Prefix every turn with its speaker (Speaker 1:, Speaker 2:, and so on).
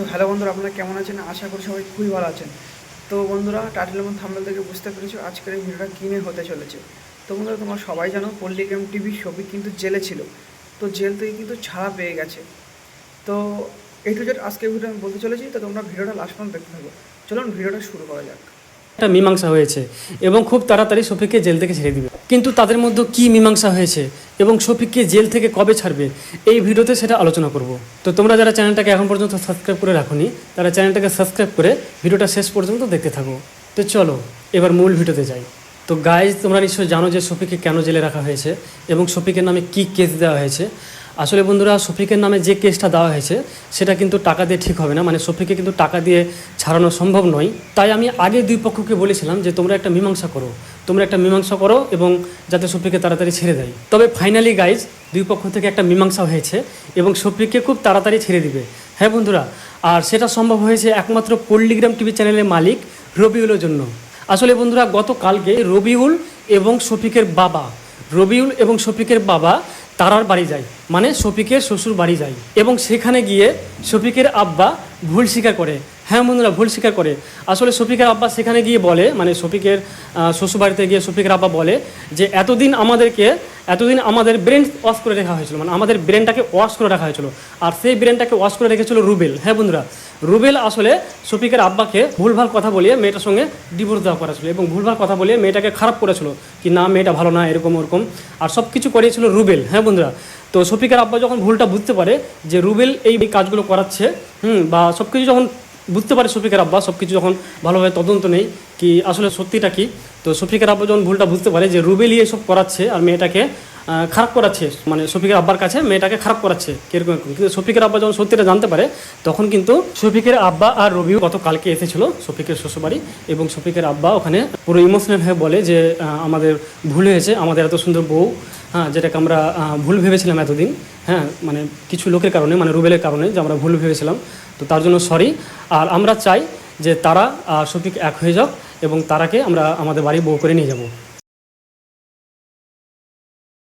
Speaker 1: তো হ্যালো বন্ধুরা, আপনারা কেমন আছেন? আশা করি সবাই খুবই ভালো আছেন। তো বন্ধুরা টাইটেল এবং থাম্বেল থেকে বুঝতে পেরেছ, আজকের এই ভিডিওটা কিনে হতে চলেছে। তো বন্ধুরা, তোমরা সবাই জানো, পল্লিগ্রাম টিভি ছবি কিন্তু জেলে ছিল। তো জেল থেকে কিন্তু ছাড়া পেয়ে গেছে। তো এই টু জেট আজকে ভিডিও আমি বলতে চলেছি, তো তোমরা ভিডিওটা লাস্ট পর্যন্ত দেখতে থাকো। চলুন ভিডিওটা শুরু করা যাক।
Speaker 2: একটা মীমাংসা হয়েছে এবং খুব তাড়াতাড়ি শফিককে জেল থেকে ছেড়ে দিবে। কিন্তু তাদের মধ্যে কি মীমাংসা হয়েছে এবং শফিককে জেল থেকে কবে ছাড়বে, এই ভিডিওতে সেটা আলোচনা করব। তো তোমরা যারা চ্যানেলটাকে এখন পর্যন্ত সাবস্ক্রাইব করে রাখোনি, তারা চ্যানেলটাকে সাবস্ক্রাইব করে ভিডিওটা শেষ পর্যন্ত দেখতে থাকো। তো চলো, এবার মূল ভিডিওতে যাই। তো গাইজ তোমরা নিশ্চয়ই জানো যে শফিককে কেন জেলে রাখা হয়েছে এবং শফিকের নামে কি কেস দেওয়া হয়েছে। আসলে বন্ধুরা শফিকের নামে যে কেসটা দেওয়া হয়েছে, সেটা কিন্তু টাকা দিয়ে ঠিক হবে না। মানে শফিকে কিন্তু টাকা দিয়ে ছাড়ানো সম্ভব নয়। তাই আমি আগে দুই পক্ষকে বলেছিলাম যে, তোমরা একটা মীমাংসা করো। তোমরা একটা মীমাংসা করো এবং যাতে শফিকে তাড়াতাড়ি ছেড়ে দেয়। তবে ফাইনালি গাইজ দুই পক্ষ থেকে একটা মীমাংসা হয়েছে এবং শফিককে খুব তাড়াতাড়ি ছেড়ে দিবে। হ্যাঁ বন্ধুরা? আর সেটা সম্ভব হয়েছে একমাত্র পল্লিগ্রাম টিভি চ্যানেলের মালিক রবিউলের জন্য। আসলে বন্ধুরা, গতকালকে রবিউল এবং শফিকের বাবা, রবিউল এবং শফিকের বাবা তারার বাড়ি যায় মানে শফিকের শ্বশুর বাড়ি যায়। এবং সেখানে গিয়ে শফিকের আব্বা ভুল স্বীকার করে। হ্যাঁ বন্ধুরা ভুল স্বীকার করে। আসলে শফিকের আব্বা সেখানে গিয়ে বলে মানে শফিকের আহ, শ্বশুর বাড়িতে গিয়ে শফিকের আব্বা বলে যে এতদিন আমাদেরকে এতদিন আমাদের ব্রেন ওয়াশ করে রাখা হয়েছিল। মানে আমাদের ব্রেনটাকে ওয়াশ করে রাখা হয়েছিল। আর সেই ব্রেনটাকে ওয়াশ করে রেখেছিল রুবেল। হ্যাঁ বন্ধুরা রুবেল আসলে শফিকের আব্বাকে ভুলভাল কথা বলিয়ে মেয়েটার সঙ্গে ডিভোর্স দেওয়া করেছিল এবং ভুলভাল কথা বলিয়ে মেয়েটাকে খারাপ করেছিল কি, না, মেয়েটা ভালো না, এরকম ওরকম। আর সব কিছু করিয়েছিল রুবেল হ্যাঁ বন্ধুরা? তো শফিকের আব্বা যখন ভুলটা বুঝতে পারে যে রুবেল এই কাজগুলো করাচ্ছে, হুম, বা সব কিছু যখন বুঝতে পারে শফিকের আব্বা সব কিছু যখন ভালোভাবে তদন্ত নেই, কি, আসলে সত্যিটা কি? তো শফিকের আব্বা যখন ভুলটা বুঝতে পারে যে রুবেলই এসব করাচ্ছে আর মেয়েটাকে খারাপ করাচ্ছে। মানে শফিকের আব্বার কাছে মেয়েটাকে খারাপ করাচ্ছে, কীরকম এরকম। কিন্তু শফিকের আব্বা যখন সত্যিটা জানতে পারে, তখন কিন্তু শফিকের আব্বা আর রবিও গত কালকে এসেছিল শফিকের শ্বশুরবাড়ি এবং শফিকের আব্বা ওখানে পুরো ইমোশনাল হয়ে বলে যে আমাদের ভুল হয়েছে, আমাদের এত সুন্দর বউ হ্যাঁ যেটাকে আমরা ভুল ভেবেছিলাম এতদিন হ্যাঁ মানে কিছু লোকের কারণে মানে রুবেলের কারণে যে আমরা ভুল ভেবেছিলাম। তো তার জন্য সরি আর আমরা চাই যে তারা শফিক এক হয়ে যাক এবং তারাকে আমরা আমাদের বাড়ি বউ করে নিয়ে যাব।